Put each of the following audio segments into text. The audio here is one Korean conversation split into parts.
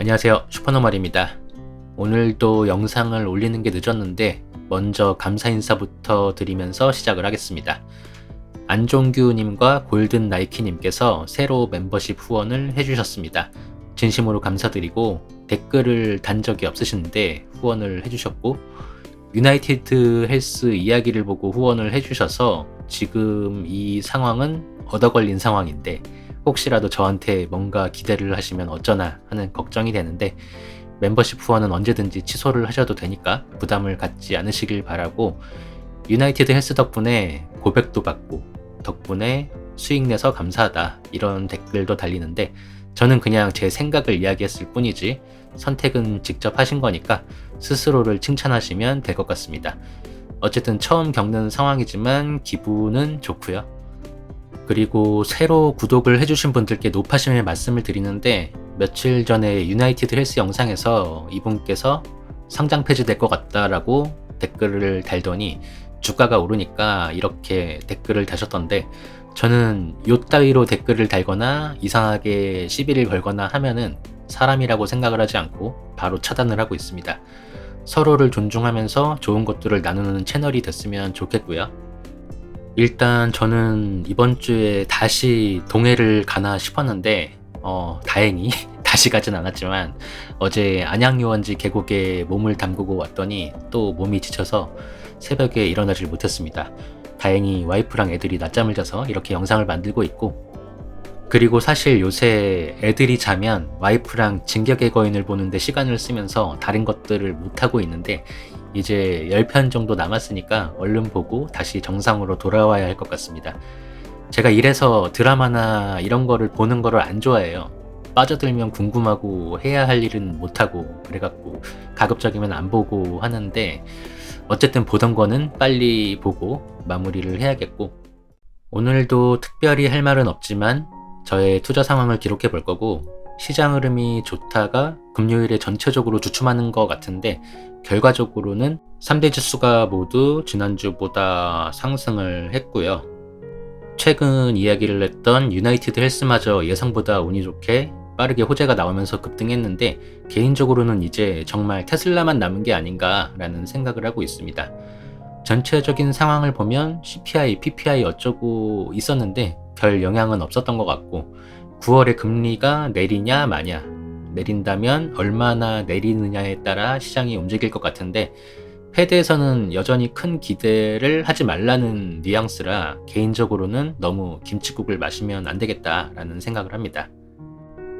안녕하세요. 슈퍼노멀입니다. 오늘도 영상을 올리는 게 늦었는데 먼저 감사 인사부터 드리면서 시작을 하겠습니다. 안종규님과 골든 나이키님께서 새로 멤버십 후원을 해주셨습니다. 진심으로 감사드리고 댓글을 단 적이 없으신데 후원을 해주셨고 유나이티드 헬스 이야기를 보고 후원을 해주셔서 지금 이 상황은 얻어 걸린 상황인데 혹시라도 저한테 뭔가 기대를 하시면 어쩌나 하는 걱정이 되는데 멤버십 후원은 언제든지 취소를 하셔도 되니까 부담을 갖지 않으시길 바라고 유나이티드 헬스 덕분에 고백도 받고 덕분에 수익 내서 감사하다 이런 댓글도 달리는데 저는 그냥 제 생각을 이야기했을 뿐이지 선택은 직접 하신 거니까 스스로를 칭찬하시면 될 것 같습니다. 어쨌든 처음 겪는 상황이지만 기분은 좋고요. 그리고 새로 구독을 해주신 분들께 높아심의 말씀을 드리는데 며칠 전에 유나이티드 헬스 영상에서 이분께서 상장 폐지될 것 같다라고 댓글을 달더니 주가가 오르니까 이렇게 댓글을 다셨던데 저는 요 따위로 댓글을 달거나 이상하게 시비를 걸거나 하면은 사람이라고 생각을 하지 않고 바로 차단을 하고 있습니다. 서로를 존중하면서 좋은 것들을 나누는 채널이 됐으면 좋겠고요. 일단 저는 이번 주에 다시 동해를 가나 싶었는데 어, 다행히 다시 가진 않았지만 어제 안양유원지 계곡에 몸을 담그고 왔더니 또 몸이 지쳐서 새벽에 일어나질 못했습니다. 다행히 와이프랑 애들이 낮잠을 자서 이렇게 영상을 만들고 있고 그리고 사실 요새 애들이 자면 와이프랑 진격의 거인을 보는데 시간을 쓰면서 다른 것들을 못하고 있는데 이제 10편 정도 남았으니까 얼른 보고 다시 정상으로 돌아와야 할 것 같습니다. 제가 이래서 드라마나 이런 거를 보는 거를 안 좋아해요. 빠져들면 궁금하고 해야 할 일은 못하고 그래갖고 가급적이면 안 보고 하는데 어쨌든 보던 거는 빨리 보고 마무리를 해야겠고 오늘도 특별히 할 말은 없지만 저의 투자 상황을 기록해 볼 거고 시장 흐름이 좋다가 금요일에 전체적으로 주춤하는 것 같은데 결과적으로는 3대 지수가 모두 지난주보다 상승을 했고요. 최근 이야기를 했던 유나이티드 헬스마저 예상보다 운이 좋게 빠르게 호재가 나오면서 급등했는데 개인적으로는 이제 정말 테슬라만 남은 게 아닌가라는 생각을 하고 있습니다. 전체적인 상황을 보면 CPI, PPI 어쩌고 있었는데 별 영향은 없었던 것 같고 9월에 금리가 내리냐 마냐 내린다면 얼마나 내리느냐에 따라 시장이 움직일 것 같은데 패드에서는 여전히 큰 기대를 하지 말라는 뉘앙스라 개인적으로는 너무 김치국을 마시면 안 되겠다라는 생각을 합니다.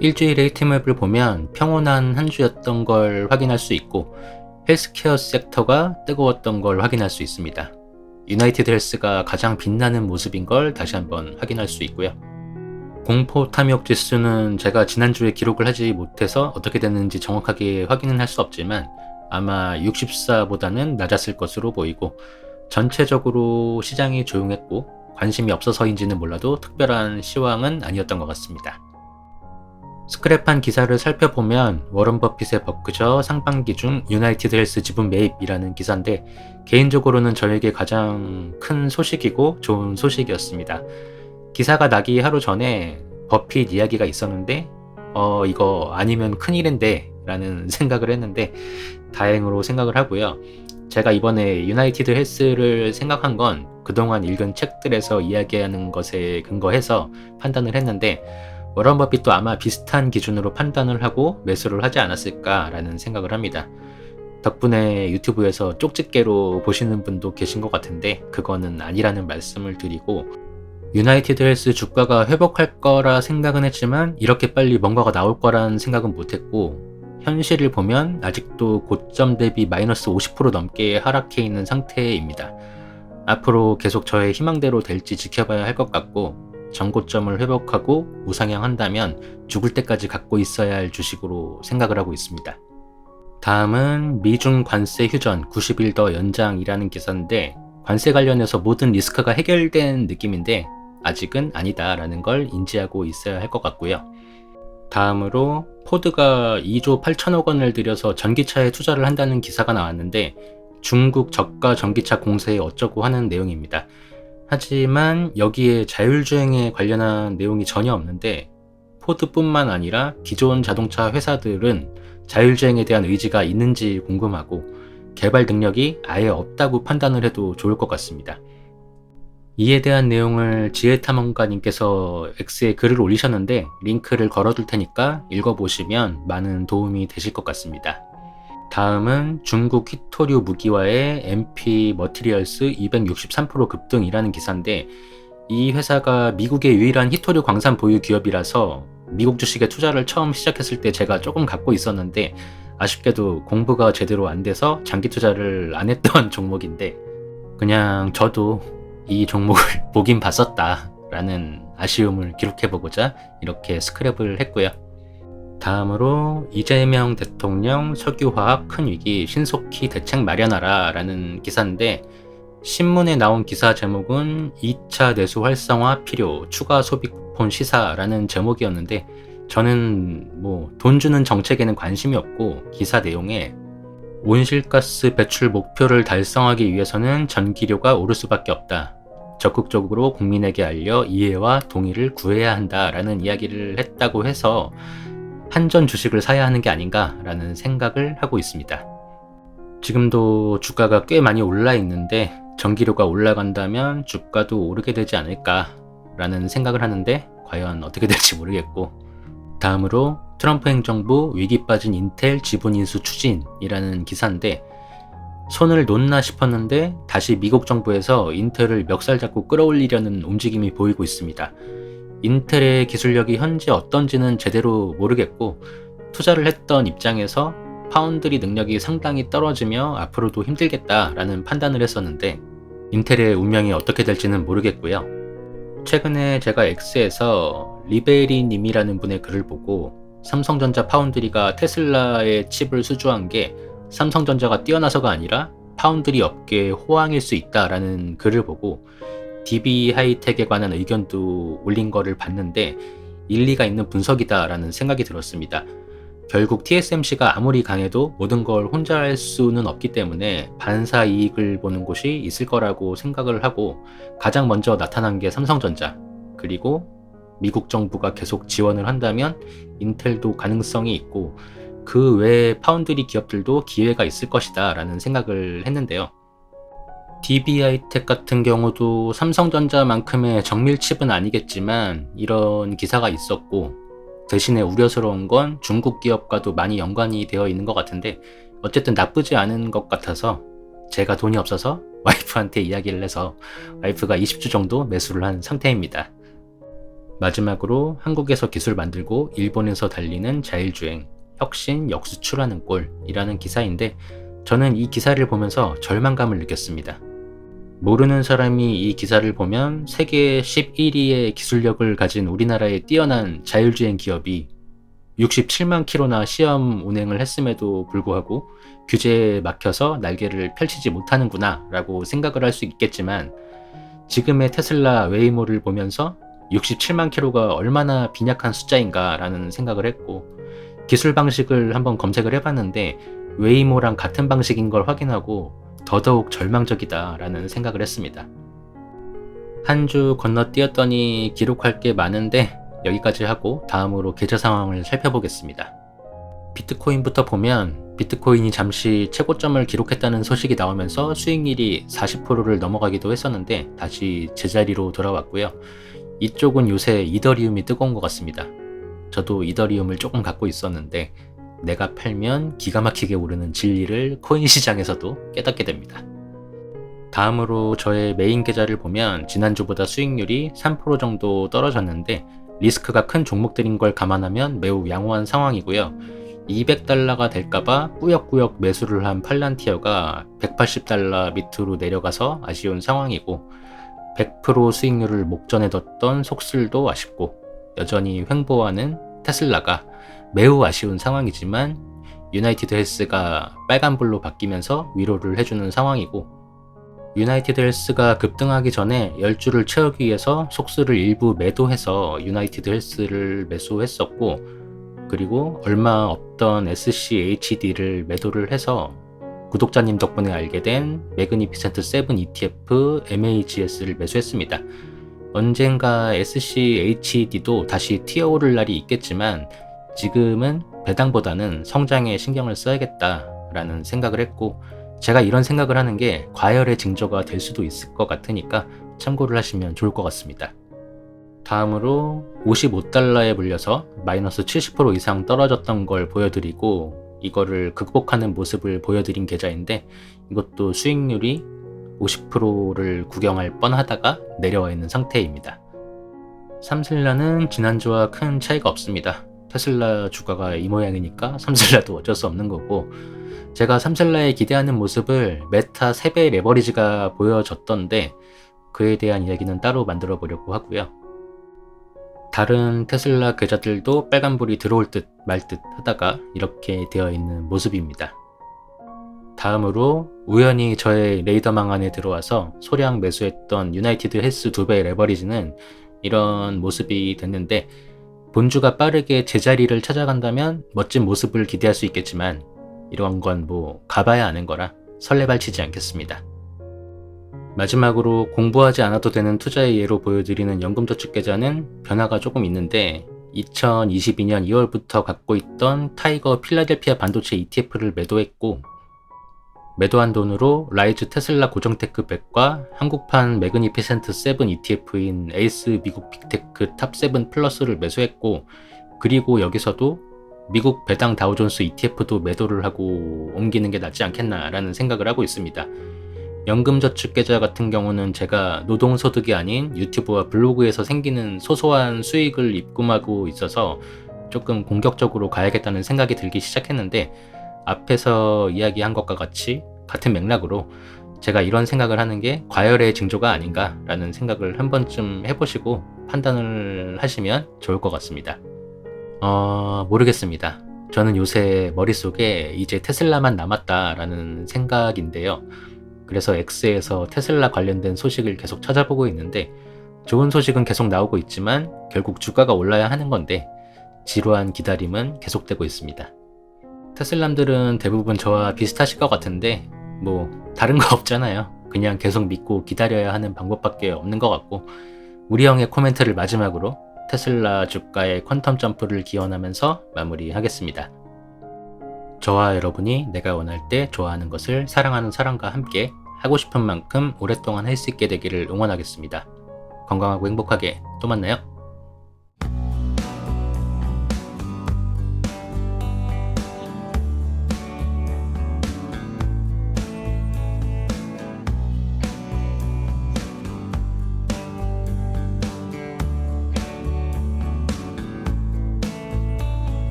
일주일 에이티맵을 보면 평온한 한 주였던 걸 확인할 수 있고 헬스케어 섹터가 뜨거웠던 걸 확인할 수 있습니다. 유나이티드 헬스가 가장 빛나는 모습인 걸 다시 한번 확인할 수 있고요. 공포 탐욕 지수는 제가 지난주에 기록을 하지 못해서 어떻게 됐는지 정확하게 확인은 할 수 없지만 아마 64보다는 낮았을 것으로 보이고 전체적으로 시장이 조용했고 관심이 없어서인지는 몰라도 특별한 시황은 아니었던 것 같습니다. 스크랩한 기사를 살펴보면 워런 버핏의 버크저 상반기 중 유나이티드 헬스 지분 매입이라는 기사인데 개인적으로는 저에게 가장 큰 소식이고 좋은 소식이었습니다. 기사가 나기 하루 전에 버핏 이야기가 있었는데 어 이거 아니면 큰일인데 라는 생각을 했는데 다행으로 생각을 하고요. 제가 이번에 유나이티드 헬스를 생각한 건 그동안 읽은 책들에서 이야기하는 것에 근거해서 판단을 했는데 워런 버핏도 아마 비슷한 기준으로 판단을 하고 매수를 하지 않았을까라는 생각을 합니다. 덕분에 유튜브에서 쪽집게로 보시는 분도 계신 것 같은데 그거는 아니라는 말씀을 드리고 유나이티드 헬스 주가가 회복할 거라 생각은 했지만 이렇게 빨리 뭔가가 나올 거라는 생각은 못했고 현실을 보면 아직도 고점 대비 마이너스 50% 넘게 하락해 있는 상태입니다. 앞으로 계속 저의 희망대로 될지 지켜봐야 할 것 같고 전고점을 회복하고 우상향한다면 죽을 때까지 갖고 있어야 할 주식으로 생각을 하고 있습니다. 다음은 미중 관세 휴전 90일 더 연장이라는 기사인데 관세 관련해서 모든 리스크가 해결된 느낌인데 아직은 아니다라는 걸 인지하고 있어야 할 것 같고요. 다음으로 포드가 2조 8천억 원을 들여서 전기차에 투자를 한다는 기사가 나왔는데 중국 저가 전기차 공세에 어쩌고 하는 내용입니다. 하지만 여기에 자율주행에 관련한 내용이 전혀 없는데 포드뿐만 아니라 기존 자동차 회사들은 자율주행에 대한 의지가 있는지 궁금하고 개발 능력이 아예 없다고 판단을 해도 좋을 것 같습니다. 이에 대한 내용을 지혜탐험가님께서 X에 글을 올리셨는데 링크를 걸어둘 테니까 읽어보시면 많은 도움이 되실 것 같습니다. 다음은 중국 히토류 무기와의 MP 머티리얼스 263% 급등이라는 기사인데 이 회사가 미국의 유일한 히토류 광산 보유 기업이라서 미국 주식에 투자를 처음 시작했을 때 제가 조금 갖고 있었는데 아쉽게도 공부가 제대로 안 돼서 장기 투자를 안 했던 종목인데 그냥 저도 이 종목을 보긴 봤었다 라는 아쉬움을 기록해보고자 이렇게 스크랩을 했고요. 다음으로 이재명 대통령 석유화학 큰 위기 신속히 대책 마련하라 라는 기사인데 신문에 나온 기사 제목은 2차 내수 활성화 필요 추가 소비 쿠폰 시사라는 제목이었는데 저는 뭐 돈 주는 정책에는 관심이 없고 기사 내용에 온실가스 배출 목표를 달성하기 위해서는 전기료가 오를 수밖에 없다. 적극적으로 국민에게 알려 이해와 동의를 구해야 한다라는 이야기를 했다고 해서 한전 주식을 사야 하는 게 아닌가라는 생각을 하고 있습니다. 지금도 주가가 꽤 많이 올라 있는데 전기료가 올라간다면 주가도 오르게 되지 않을까라는 생각을 하는데 과연 어떻게 될지 모르겠고 다음으로 트럼프 행정부 위기 빠진 인텔 지분 인수 추진이라는 기사인데 손을 놓나 싶었는데 다시 미국 정부에서 인텔을 멱살 잡고 끌어올리려는 움직임이 보이고 있습니다. 인텔의 기술력이 현재 어떤지는 제대로 모르겠고 투자를 했던 입장에서 파운드리 능력이 상당히 떨어지며 앞으로도 힘들겠다라는 판단을 했었는데 인텔의 운명이 어떻게 될지는 모르겠고요. 최근에 제가 X에서 리베리 님이라는 분의 글을 보고 삼성전자 파운드리가 테슬라의 칩을 수주한 게 삼성전자가 뛰어나서가 아니라 파운드리 업계의 호황일 수 있다라는 글을 보고 DB 하이텍에 관한 의견도 올린 거를 봤는데 일리가 있는 분석이다라는 생각이 들었습니다. 결국 TSMC가 아무리 강해도 모든 걸 혼자 할 수는 없기 때문에 반사 이익을 보는 곳이 있을 거라고 생각을 하고 가장 먼저 나타난 게 삼성전자 그리고 미국 정부가 계속 지원을 한다면 인텔도 가능성이 있고 그 외에 파운드리 기업들도 기회가 있을 것이다 라는 생각을 했는데요. DBI텍 같은 경우도 삼성전자만큼의 정밀칩은 아니겠지만 이런 기사가 있었고 대신에 우려스러운 건 중국 기업과도 많이 연관이 되어 있는 것 같은데 어쨌든 나쁘지 않은 것 같아서 제가 돈이 없어서 와이프한테 이야기를 해서 와이프가 20주 정도 매수를 한 상태입니다. 마지막으로 한국에서 기술 만들고 일본에서 달리는 자율주행, 혁신, 역수출하는 꼴이라는 기사인데 저는 이 기사를 보면서 절망감을 느꼈습니다. 모르는 사람이 이 기사를 보면 세계 11위의 기술력을 가진 우리나라의 뛰어난 자율주행 기업이 67만 킬로나 시험 운행을 했음에도 불구하고 규제에 막혀서 날개를 펼치지 못하는구나 라고 생각을 할 수 있겠지만 지금의 테슬라 웨이모를 보면서 67만 킬로가 얼마나 빈약한 숫자인가 라는 생각을 했고 기술 방식을 한번 검색을 해봤는데 웨이모랑 같은 방식인 걸 확인하고 더더욱 절망적이다라는 생각을 했습니다. 한 주 건너뛰었더니 기록할 게 많은데 여기까지 하고 다음으로 계좌 상황을 살펴보겠습니다. 비트코인부터 보면 비트코인이 잠시 최고점을 기록했다는 소식이 나오면서 수익률이 40%를 넘어가기도 했었는데 다시 제자리로 돌아왔고요. 이쪽은 요새 이더리움이 뜨거운 것 같습니다. 저도 이더리움을 조금 갖고 있었는데 내가 팔면 기가 막히게 오르는 진리를 코인 시장에서도 깨닫게 됩니다. 다음으로 저의 메인 계좌를 보면 지난주보다 수익률이 3% 정도 떨어졌는데 리스크가 큰 종목들인 걸 감안하면 매우 양호한 상황이고요. 200달러가 될까봐 꾸역꾸역 매수를 한 팔란티어가 180달러 밑으로 내려가서 아쉬운 상황이고 100% 수익률을 목전에 뒀던 속슬도 아쉽고 여전히 횡보하는 테슬라가 매우 아쉬운 상황이지만 유나이티드 헬스가 빨간불로 바뀌면서 위로를 해주는 상황이고 유나이티드 헬스가 급등하기 전에 10주를 채우기 위해서 속수를 일부 매도해서 유나이티드 헬스를 매수했었고 그리고 얼마 없던 SCHD를 매도를 해서 구독자님 덕분에 알게 된 매그니피센트 7 ETF MAGS를 매수했습니다. 언젠가 SCHD도 다시 튀어오를 날이 있겠지만 지금은 배당보다는 성장에 신경을 써야겠다라는 생각을 했고 제가 이런 생각을 하는 게 과열의 징조가 될 수도 있을 것 같으니까 참고를 하시면 좋을 것 같습니다. 다음으로 55달러에 물려서 마이너스 70% 이상 떨어졌던 걸 보여드리고 이거를 극복하는 모습을 보여드린 계좌인데 이것도 수익률이 50%를 구경할 뻔하다가 내려와 있는 상태입니다. 삼슬라는 지난주와 큰 차이가 없습니다. 테슬라 주가가 이 모양이니까 삼슬라도 어쩔 수 없는 거고 제가 삼슬라에 기대하는 모습을 메타 3배 레버리지가 보여졌던데 그에 대한 이야기는 따로 만들어 보려고 하고요. 다른 테슬라 계좌들도 빨간불이 들어올 듯말듯 하다가 이렇게 되어 있는 모습입니다. 다음으로 우연히 저의 레이더망 안에 들어와서 소량 매수했던 유나이티드 헬스 2배 레버리지는 이런 모습이 됐는데 본주가 빠르게 제자리를 찾아간다면 멋진 모습을 기대할 수 있겠지만 이런 건 뭐 가봐야 아는 거라 설레발치지 않겠습니다. 마지막으로 공부하지 않아도 되는 투자의 예로 보여드리는 연금저축계좌는 변화가 조금 있는데 2022년 2월부터 갖고 있던 타이거 필라델피아 반도체 ETF를 매도했고 매도한 돈으로 라이즈 테슬라 고정테크 100과 한국판 매그니피센트 7 ETF인 에이스 미국 빅테크 탑7 플러스를 매수했고 그리고 여기서도 미국 배당 다우존스 ETF도 매도를 하고 옮기는 게 낫지 않겠나라는 생각을 하고 있습니다. 연금저축계좌 같은 경우는 제가 노동소득이 아닌 유튜브와 블로그에서 생기는 소소한 수익을 입금하고 있어서 조금 공격적으로 가야겠다는 생각이 들기 시작했는데 앞에서 이야기한 것과 같이 같은 맥락으로 제가 이런 생각을 하는 게 과열의 징조가 아닌가라는 생각을 한 번쯤 해보시고 판단을 하시면 좋을 것 같습니다. 어, 모르겠습니다. 저는 요새 머릿속에 이제 테슬라만 남았다라는 생각인데요. 그래서 X에서 테슬라 관련된 소식을 계속 찾아보고 있는데 좋은 소식은 계속 나오고 있지만 결국 주가가 올라야 하는 건데 지루한 기다림은 계속되고 있습니다. 테슬람들은 대부분 저와 비슷하실 것 같은데 뭐 다른 거 없잖아요. 그냥 계속 믿고 기다려야 하는 방법밖에 없는 것 같고 우리 형의 코멘트를 마지막으로 테슬라 주가의 퀀텀 점프를 기원하면서 마무리하겠습니다. 저와 여러분이 내가 원할 때 좋아하는 것을 사랑하는 사람과 함께 하고 싶은 만큼 오랫동안 할 수 있게 되기를 응원하겠습니다. 건강하고 행복하게 또 만나요.